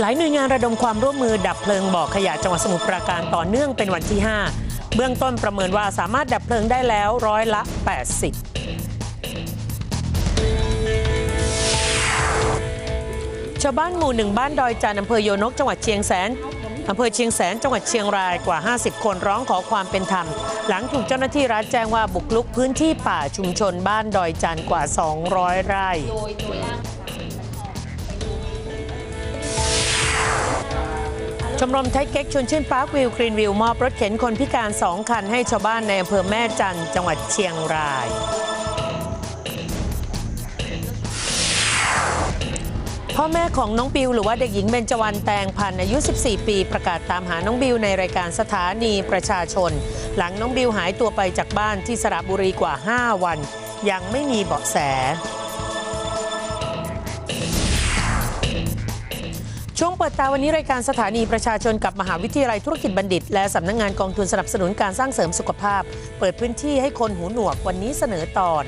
หลายหน่วยงานระดมความร่วมมือดับเพลิงบ่อขยะจังหวัดสมุทรปราการต่อเนื่องเป็นวันที่ 5 เบื้องต้นประเมินว่าสามารถดับเพลิงได้แล้วร้อยละ 80ชาวบ้านหมู่หนึ่งบ้านดอยจันอำเภอโยนกจังหวัดเชียงแสนอำเภอเชียงแสนจังหวัดเชียงรายกว่า 50 คนร้องขอความเป็นธรรม หลังถูกเจ้าหน้าที่รัฐแจ้งว่าบุกลุกพื้นที่ป่าชุมชนบ้านดอยจันกว่า 200 ไร่ ชมรมไทยเก๊กชวนชื่นปาร์ควิวกรีนวิวมอบรถเข็นคนพิการ 2 คันให้ชาวบ้านในอำเภอแม่จันจังหวัดเชียงราย พ่อแม่ของน้องบิวหรือว่าเด็กหญิงเบญจวรรณแตงพันอายุ 14 ปี ประกาศตามหาน้องบิวในรายการสถานีประชาชน หลังน้องบิวหายตัวไปจากบ้านที่สระบุรีกว่า 5 วัน ยังไม่มีเบาะแส ช่วงเปิดตาวันนี้รายการสถานีประชาชนกับมหาวิทยาลัยธุรกิจบัณฑิต และสำนักงงานกองทุนสนับสนุนการสร้างเสริมสุขภาพ เปิดพื้นที่ให้คนหูหนวกวันนี้เสนอตอน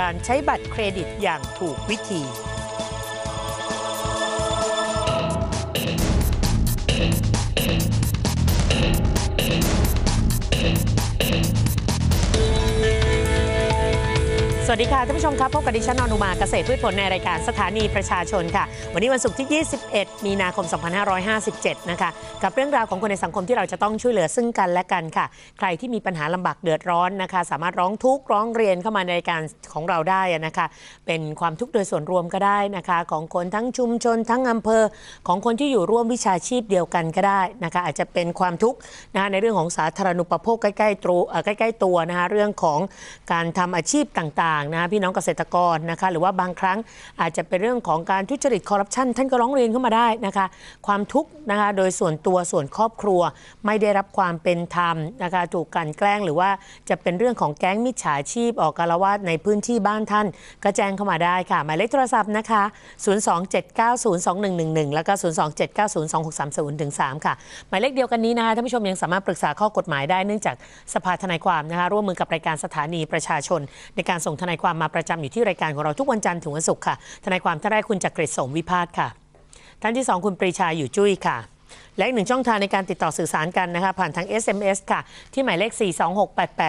การใช้บัตรเครดิตอย่างถูกวิธี วัสดีค่ะท่านผู้ชมครับพบกับดิฉันอนุมาเกษตรพืชผลในรายการสถานีประชาชนค่ะ วันนี้วันศุกร์ที่ 21 มีนาคม 2557 นะคะ กับเรื่องราวของคนในสังคมที่เราจะต้องช่วยเหลือซึ่งกันและกันค่ะ ใครที่มีปัญหาลำบากเดือดร้อนนะคะ สามารถร้องทุกข์ร้องเรียนเข้ามาในรายการของเราได้นะคะ เป็นความทุกข์โดยส่วนรวมก็ได้นะคะ ของคนทั้งชุมชนทั้งอำเภอของคนที่อยู่ร่วมวิชาชีพเดียวกันก็ได้นะคะ อาจจะเป็นความทุกข์นะคะในเรื่องของสาธารณูปโภคใกล้ๆตัวใกล้ๆตัวนะคะเรื่องของการทำอาชีพต่างๆนะคะพี่น้องเกษตรกรนะคะหรือว่าบางครั้งอาจจะเป็นเรื่องของการทุจริตคอร์รัปชันท่านก็ร้องเรียนเข้ามาได้นะคะความทุกข์นะคะโดยส่วนตัวส่วนครอบครัวไม่ได้รับความเป็นธรรมนะคะถูกกันแกล้งหรือว่าจะเป็นเรื่องของแก๊งมิจฉาชีพออกการวาสในพื้นที่บ้านท่าน ก็แจ้งเข้ามาได้ค่ะ หมายเลขโทรศัพท์นะคะ 027902111 แล้วก็ 027902630ถึง3ค่ะ หมายเลขเดียวกันนี้นะคะท่านผู้ชมยังสามารถปรึกษาข้อกฎหมายได้เนื่องจากสภาทนายความนะคะร่วมมือกับรายการสถานีประชาชนในการส่งทนายความมาประจำอยู่ที่รายการของเราทุกวันจันทร์ถึงวันศุกร์ค่ะ ทนายความท่านแรกคุณจักริดสมวิพาทค่ะ ท่านที่ 2 คุณปรีชาอยู่จุ้ยค่ะ และอีกหนึ่งช่องทางในการติดต่อสื่อสารกันนะคะผ่านทาง SMS ค่ะ ที่หมายเลข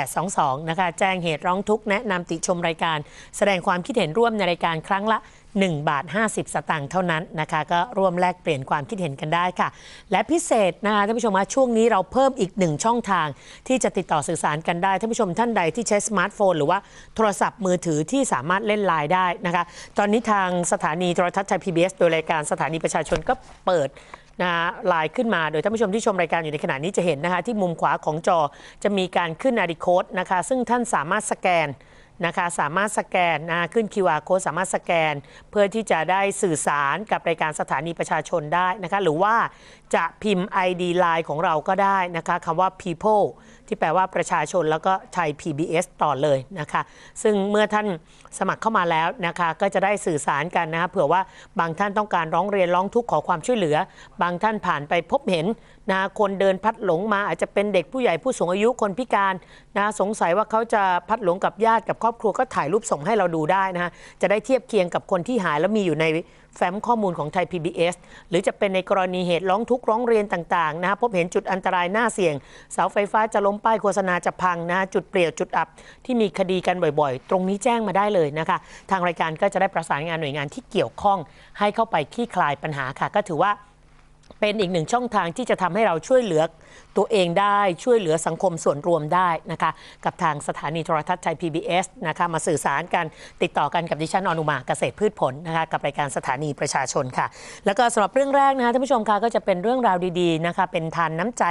4268822 นะคะ แจ้งเหตุร้องทุกข์แนะนำติชมรายการ แสดงความคิดเห็นร่วมในรายการครั้งละ 1 บาท 50 สตางค์เท่านั้นนะคะ ก็ร่วมแลกเปลี่ยนความคิดเห็นกันได้ค่ะ และพิเศษนะคะท่านผู้ชมว่าช่วงนี้เราเพิ่มอีกหนึ่งช่องทาง ที่จะติดต่อสื่อสารกันได้ท่านผู้ชมท่านใดที่ใช้สมาร์ทโฟน หรือว่าโทรศัพท์มือถือที่สามารถเล่นไลน์ได้นะคะ ตอนนี้ทางสถานีโทรทัศน์ไทย PBS โดยรายการสถานีประชาชนก็เปิด นะลายขึ้นมา โดยท่านผู้ชมที่ชมรายการอยู่ในขณะนี้จะเห็นนะคะที่มุมขวาของจอจะมีการขึ้นนาฬิโคดนะคะซึ่งท่านสามารถสแกนนะคะสามารถสแกนนะขึ้น QR code สามารถสแกน เพื่อที่จะได้สื่อสารกับรายการสถานีประชาชนได้นะคะหรือว่าจะพิมพ์ ID Line ของเราก็ได้นะคะคำว่า people ที่แปลว่าประชาชนแล้วก็ไทย PBS ต่อเลยนะคะ ซึ่งเมื่อท่านสมัครเข้ามาแล้วนะคะ ก็จะได้สื่อสารกันนะคะเผื่อว่าบางท่านต้องการร้องเรียนร้องทุกข์ขอความช่วยเหลือ บางท่านผ่านไปพบเห็นนะคนเดินพัดหลงมาอาจจะเป็นเด็กผู้ใหญ่ผู้สูงอายุคนพิการนะสงสัยว่าเขาจะพัดหลงกับญาติกับครอบครัวก็ถ่ายรูปส่งให้เราดูได้นะคะจะได้เทียบเคียงกับคนที่หายแล้วมีอยู่ใน แฟ้มข้อมูลของไทย PBS หรือจะเป็นในกรณีเหตุร้องทุกข์ร้องเรียนต่างๆนะฮะพบเห็นจุดอันตรายหน้าเสี่ยง เสาไฟฟ้าจะล้มป้ายโฆษณาจะพังนะจุดเปลี่ยวจุดอับที่มีคดีกันบ่อยๆ ตรงนี้แจ้งมาได้เลยนะคะ ทางรายการก็จะได้ประสานงานหน่วยงานที่เกี่ยวข้อง ให้เข้าไปคลี่คลายปัญหาค่ะ ก็ถือว่าเป็นอีกหนึ่งช่องทางที่จะทำให้เราช่วยเหลือ ตัวเองได้ช่วยเหลือสังคมส่วนรวมได้นะคะกับทางสถานีโทรทัศน์ไทย PBS นะคะมาสื่อสารกันติดต่อกันกับดิฉันอนุมาเกษตรพืชผลนะคะกับรายการสถานีประชาชนค่ะ แล้วก็สำหรับเรื่องแรกนะคะท่านผู้ชมคะก็จะเป็นเรื่องราวดีๆนะคะเป็นทานน้ำใจ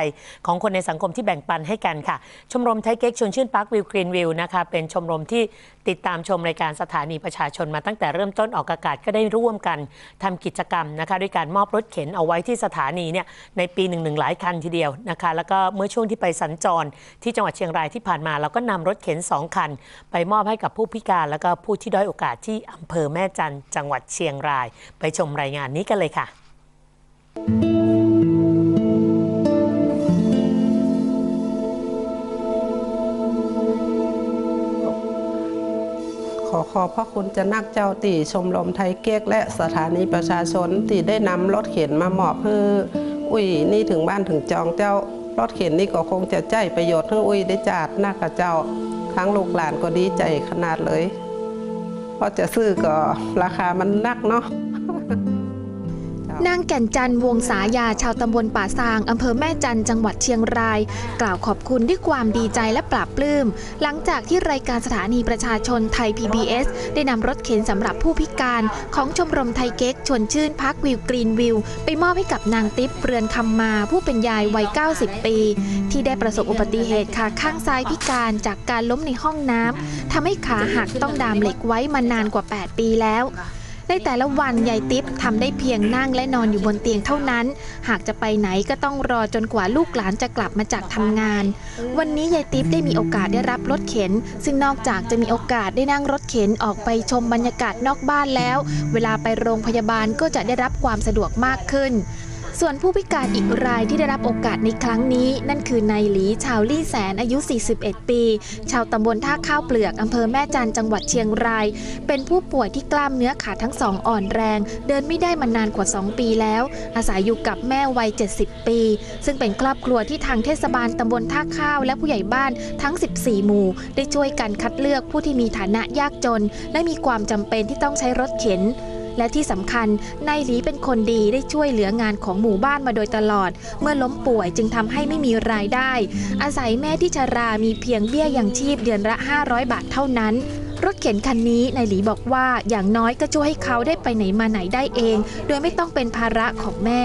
ของคนในสังคมที่แบ่งปันให้กันค่ะ ชมรมไทยเก๊กชวนชื่นปาร์ควิวกรีนวิวนะคะเป็นชมรมที่ติดตามชมรายการสถานีประชาชนมาตั้งแต่เริ่มต้นออกอากาศก็ได้ร่วมกันทำกิจกรรมนะคะด้วยการมอบรถเข็นเอาไว้ที่สถานีเนี่ยในปีหนึ่งหนึ่งหลายคันทีเดียวนะคะแล้วก็เมื่อช่วงที่ไปสัญจรที่จังหวัดเชียงรายที่ผ่านมา เราก็นำรถเข็น 2 คัน ไปมอบให้กับผู้พิการ แล้วก็ผู้ที่ด้อยโอกาสที่อำเภอแม่จันทร์จังหวัดเชียงราย ไปชมรายงานนี้กันเลยค่ะ ขอขอบพระคุณจะนักเจ้าตีชมรมไทยเก๊กและสถานีประชาชนที่ได้นำรถเข็นมามอบให้อุ้ยนี่ถึงบ้านถึงจองเจ้า รถเข็นนี่ก็คงจะใจประโยชน์ทั้งอุ้ยได้จาดหน้ากับเจ้า ทั้งลูกหลานก็ดีใจขนาดเลย เพราะจะซื้อก็ราคามันนักเนาะ นางแก่นจันทร์วงสายาชาวตำบลป่าซางอำเภอแม่จันทร์จังหวัดเชียงราย กล่าวขอบคุณด้วยความดีใจและปลาบปลื้ม หลังจากที่รายการสถานีประชาชนไทย PBS ได้นำรถเข็นสำหรับผู้พิการของชมรมไทยเก๊กชวนชื่นพักวิวกรีนวิว ไปมอบให้กับนางติ๊บเรือนคำมาผู้เป็นยายวัย 90 ปี ที่ได้ประสบอุบัติเหตุขาข้างซ้ายพิการจากการล้มในห้องน้ำทำให้ขาหักต้องดามเหล็กไว้มานานกว่า 8 ปีแล้ว ในแต่ละวันยายติ๊บทำได้เพียงนั่งและนอนอยู่บนเตียงเท่านั้น หากจะไปไหนก็ต้องรอจนกว่าลูกหลานจะกลับมาจากทำงาน วันนี้ยายติ๊บได้มีโอกาสได้รับรถเข็น ซึ่งนอกจากจะมีโอกาสได้นั่งรถเข็นออกไปชมบรรยากาศนอกบ้านแล้ว เวลาไปโรงพยาบาลก็จะได้รับความสะดวกมากขึ้น ส่วนผู้พิการอีกรายที่ได้รับโอกาสในครั้งนี้ นั่นคือนายหลีชาวลี่แสนอายุ 41 ปี ชาวตำบลท่าข้าวเปลือกอำเภอแม่จันจังหวัดเชียงราย เป็นผู้ป่วยที่กล้ามเนื้อขาทั้งสองอ่อนแรง เดินไม่ได้มานานกว่า 2 ปีแล้ว อาศัยอยู่กับแม่วัย 70 ปี ซึ่งเป็นครอบครัวที่ทางเทศบาลตำบลท่าข้าวและผู้ใหญ่บ้านทั้ง 14 หมู่ ได้ช่วยกันคัดเลือกผู้ที่มีฐานะยากจน และมีความจำเป็นที่ต้องใช้รถเข็น และที่สำคัญนายหลีเป็นคนดีได้ช่วยเหลืองานของหมู่บ้านมาโดยตลอด เมื่อล้มป่วยจึงทำให้ไม่มีรายได้ อาศัยแม่ที่ชรามีเพียงเบี้ยยังชีพเดือนละ 500 บาทเท่านั้นรถเข็นคันนี้นายหลีบอกว่าอย่างน้อยก็ช่วยให้เขาได้ไปไหนมาไหนได้เอง โดยไม่ต้องเป็นภาระของแม่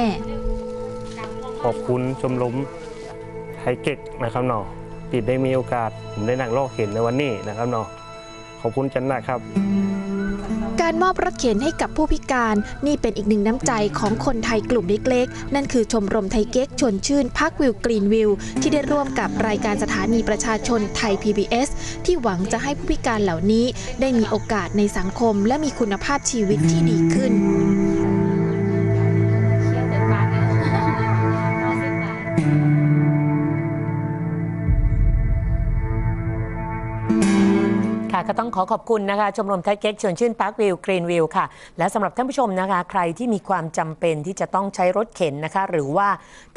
ขอบคุณชมรมไทเก็กนะครับเนาะติดได้มีโอกาส ผมได้นั่งลอกเห็นในวันนี้นะครับเนาะขอบคุณจันนะครับ การมอบรถเข็นให้กับผู้พิการนี่เป็นอีกหนึ่งน้ำใจของคนไทยกลุ่มเล็กๆ นั่นคือชมรมไทยเก๊กชวนชื่นพักวิวกรีนวิว ที่ได้ร่วมกับรายการสถานีประชาชนไทย PBS ที่หวังจะให้ผู้พิการเหล่านี้ ได้มีโอกาสในสังคมและมีคุณภาพชีวิตที่ดีขึ้น ก็ต้องขอขอบคุณนะคะ ชมรมไทยเก๊กชวนชื่นพาร์ควิวกรีนวิวค่ะ และสำหรับท่านผู้ชมนะคะ ใครที่มีความจำเป็นที่จะต้องใช้รถเข็นนะคะ หรือว่า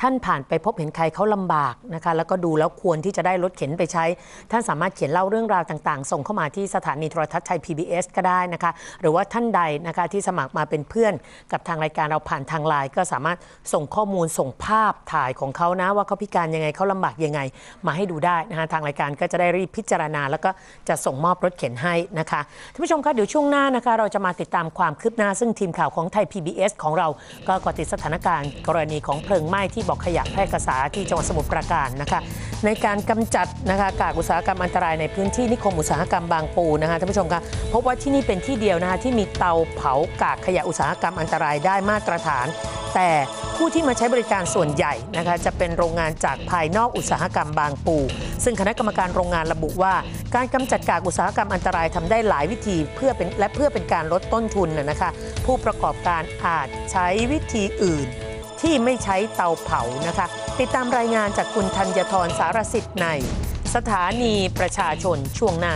ท่านผ่านไปพบเห็นใครเขาลำบากนะคะ แล้วก็ดูแล้วควรที่จะได้รถเข็นไปใช้ ท่านสามารถเขียนเล่าเรื่องราวต่างๆ ส่งเข้ามาที่สถานีโทรทัศน์ไทย PBS ก็ได้นะคะ หรือว่าท่านใดนะคะที่สมัครมาเป็นเพื่อนกับทางรายการเราผ่านทางไลน์ก็สามารถส่งข้อมูลส่งภาพถ่ายของเขานะว่าเขาพิการยังไงเขาลำบากยังไง มาให้ดูได้นะคะทางรายการก็จะได้รีบพิจารณา แล้วก็จะส่งมอบรถเข็นให้นะคะท่านผู้ชมคะเดี๋ยวช่วงหน้านะคะ เราจะมาติดตามความคืบหน้า ซึ่งทีมข่าวของไทย PBS ของเราก็กาะติดสถานการณ์ กรณีของเพลิงไหม้ที่บอกขยะแพร่กษาที่จังหวัดสมุทรปราการนะคะ ในการกำจัดนะคะกากอุตสาหกรรมอันตรายในพื้นที่นิคมอุตสาหกรรมบางปูนะคะท่านผู้ชมคะพบว่าที่นี่เป็นที่เดียวนะคะที่มีเตาเผากากขยะอุตสาหกรรมอันตรายได้มาตรฐาน แต่ผู้ที่มาใช้บริการส่วนใหญ่นะคะจะเป็นโรงงานจากภายนอกอุตสาหกรรมบางปู ซึ่งคณะกรรมการโรงงานระบุว่า การกำจัดกากอุตสาหกรรมอันตรายทำได้หลายวิธีเพื่อเป็นและเพื่อเป็นการลดต้นทุนนะคะผู้ประกอบการอาจใช้วิธีอื่น ที่ไม่ใช้เตาเผานะคะติดตามรายงานจากคุณธัญทรสารสิทธิ์ใน สถานีประชาชนช่วงหน้า